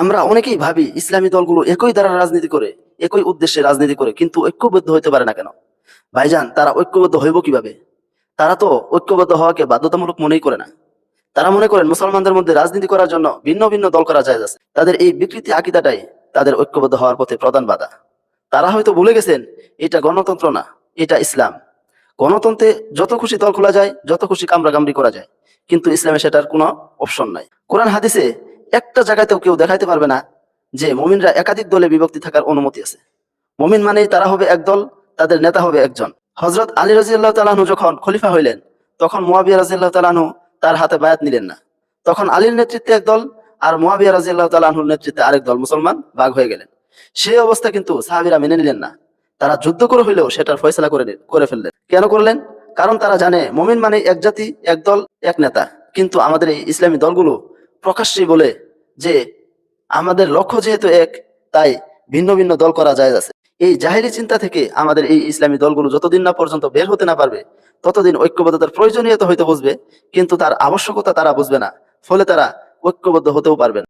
আমরা অনেকেই ভাবি ইসলামী দলগুলো একই দ্বারা রাজনীতি করে, একই উদ্দেশ্যে রাজনীতি করে, কিন্তু ঐক্যবদ্ধ হতে পারে না কেন? ভাইজান, তারা ঐক্যবদ্ধ হইব কীভাবে? তারা তো ঐক্যবদ্ধ হওয়াকে বাধ্যতামূলক মনেই করে না। তারা মনে করেন মুসলমানদের মধ্যে রাজনীতি করার জন্য ভিন্ন ভিন্ন দল করা যায় আছে। তাদের এই বিকৃতি আকিদাটাই তাদের ঐক্যবদ্ধ হওয়ার পথে প্রধান বাধা। তারা হয়তো ভুলে গেছেন, এটা গণতন্ত্র না, এটা ইসলাম। গণতন্ত্রে যত খুশি দল খোলা যায়, যত খুশি কামরা কামড়াকামড়ি করা যায়, কিন্তু ইসলামে সেটার কোনো অপশন নাই। কোরআন হাদিসে একটা জায়গাতেও কেউ দেখাইতে পারবে না যে মমিনরা একাধিক দলে বিভক্তি থাকার অনুমতি আছে। মমিন মানেই তারা হবে একদল তাদের নেতা হবে একজন। হজরত আলী রাজিয়াল্লাহ তালাহু যখন খলিফা হইলেন, তখন মুয়াবিয়া রাজিয়াল্লাহ তালাহু তার হাতে বায়াত নিলেন না। তখন আলীর নেতৃত্বে একদল আর মুয়াবিয়া রাজিয়াল্লাহ তালাহুর নেতৃত্বে আরেক দল মুসলমান ভাগ হয়ে গেলেন। সেই অবস্থা কিন্তু সাহাবিরা মেনে নিলেন না। তারা যুদ্ধ করে হইলেও সেটার ফয়সলা করে করে ফেললেন। কেন করলেন? কারণ তারা জানে মমিন মানে এক জাতি, এক দল, এক নেতা। কিন্তু আমাদের এই ইসলামী দলগুলো প্রকাশ্যেই বলে যে আমাদের লক্ষ্য যেহেতু এক, তাই ভিন্ন ভিন্ন দল করা যায় আছে। এই জাহেরি চিন্তা থেকে আমাদের এই ইসলামী দলগুলো যতদিন না পর্যন্ত বের হতে না পারবে, ততদিন ঐক্যবদ্ধতার প্রয়োজনীয়তা হয়তো বুঝবে, কিন্তু তার আবশ্যকতা তারা বুঝবে না, ফলে তারা ঐক্যবদ্ধ হতেও পারবে না।